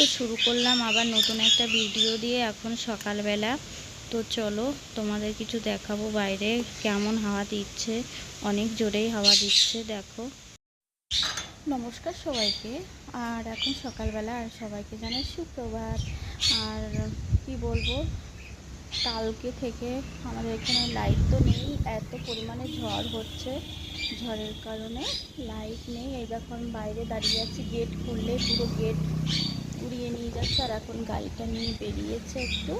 তো শুরু করলাম আবার নতুন একটা ভিডিও দিয়ে এখন সকালবেলা। তো চলো তোমাদের কিছু দেখাবো বাইরে, কেমন হাওয়া দিচ্ছে, অনেক জোরেই হাওয়া দিচ্ছে, দেখো। নমস্কার সবাইকে, আর এখন সকালবেলা আর সবাইকে জানাই সুপ্রভাত। আর কি বলব, কালকে থেকে আমাদের এখানে লাইট তো নেই, এত পরিমাণে ঝড় হচ্ছে। ঝড়ের কারণে লাইট নেই, এই আমি বাইরে দাঁড়িয়ে আছি গেট খুললে পুরো গেট উড়িয়ে নিয়ে যাচ্ছে, আর এখন গাড়িটা নিয়ে বেরিয়েছে একটু।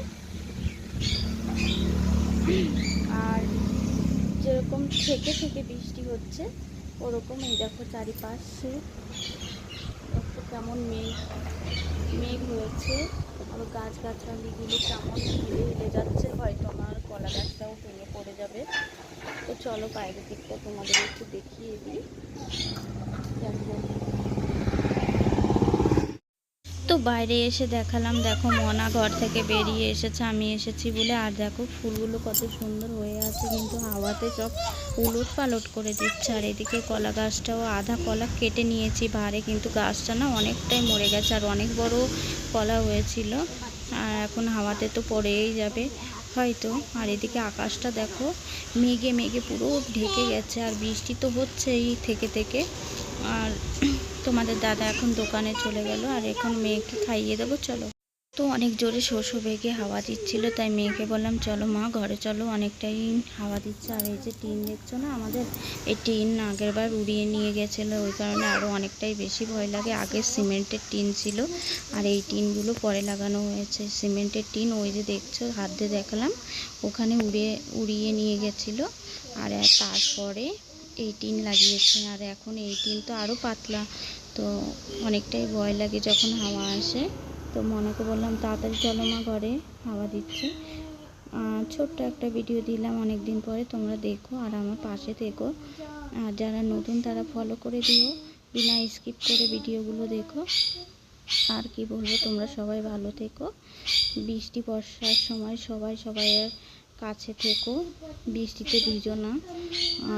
আর যেরকম থেকে থেকে বৃষ্টি হচ্ছে, ওরকম এই দেখো চারিপাশে একটু কেমন মেঘ মেঘ হয়েছে। আর গাছগাছালিগুলো কেমন হিলে হিলে যাচ্ছে, হয়তো আমার কলা গাছটাও ভেঙে পড়ে যাবে। তো চলো বাইরের দিকটা তোমাদের একটু দেখিয়ে দিই দেখো তো বাইরে এসে দেখালাম, দেখো মনা ঘর থেকে বেরিয়ে এসেছে, আমি এসেছি বলে। আর দেখো ফুলগুলো কত সুন্দর হয়ে আছে, কিন্তু হাওয়াতে সব উলট পালট করে দিচ্ছে। আর এদিকে কলা গাছটাও আধা কলা কেটে নিয়েছি ভারে কিন্তু গাছটা না অনেকটাই মরে গেছে, আর অনেক বড় কলা হয়েছিল। আর এখন হাওয়াতে তো পড়েই যাবে, হয়তো। আর এদিকে আকাশটা দেখো, মেঘে মেঘে পুরো ঢেকে গেছে, আর বৃষ্টি তো হচ্ছেই থেকে থেকে। আর তোমাদের দাদা এখন দোকানে চলে গেল আর এখন মেয়েকে খাইয়ে দেবো, চলো। তো অনেক জোরে শোষো বেগে হাওয়া দিচ্ছিল, তাই মেয়েকে বললাম, চলো মা, ঘরে চলো। অনেকটাই হাওয়া দিচ্ছে। আর এই যে টিন দেখছ না, আমাদের এই টিন আগের বার উড়িয়ে নিয়ে গেছিল, ওই কারণে আরও অনেকটাই বেশি ভয় লাগে। আগে সিমেন্টের টিন ছিল, আর এই টিনগুলো পরে লাগানো হয়েছে। সিমেন্টের টিন ওই যে দেখছ, হাত দিয়ে দেখালাম, ওখানে উড়িয়ে উড়িয়ে নিয়ে গেছিল। আর তারপরে এই টিন লাগিয়েছে, আর এখন এই টিন তো আরও পাতলা। তো অনেকটাই ভয় লাগে যখন হাওয়া আসে। তো মনাকে বললাম, তাড়াতাড়ি চলো মা ঘরে, হাওয়া দিচ্ছে। ছোট্ট একটা ভিডিও দিলাম অনেক দিন পরে, তোমরা দেখো আর আমার পাশে থেকো। আর যারা নতুন, তারা ফলো করে দিও, বিনা স্কিপ করে ভিডিওগুলো দেখো। আর কি বলব, তোমরা সবাই ভালো থেকো। বৃষ্টি, বর্ষার সময় সবাই সবাইয়ের কাছে থেকো, বৃষ্টিতে ভিজো না।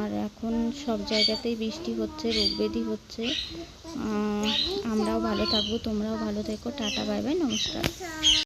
আর এখন সব জায়গাতেই বৃষ্টি হচ্ছে রোগব্যাধি হচ্ছে। আমরাও ভালো থাকব, তোমরাও ভালো থেকো। টাটা, বাই বাই, নমস্কার।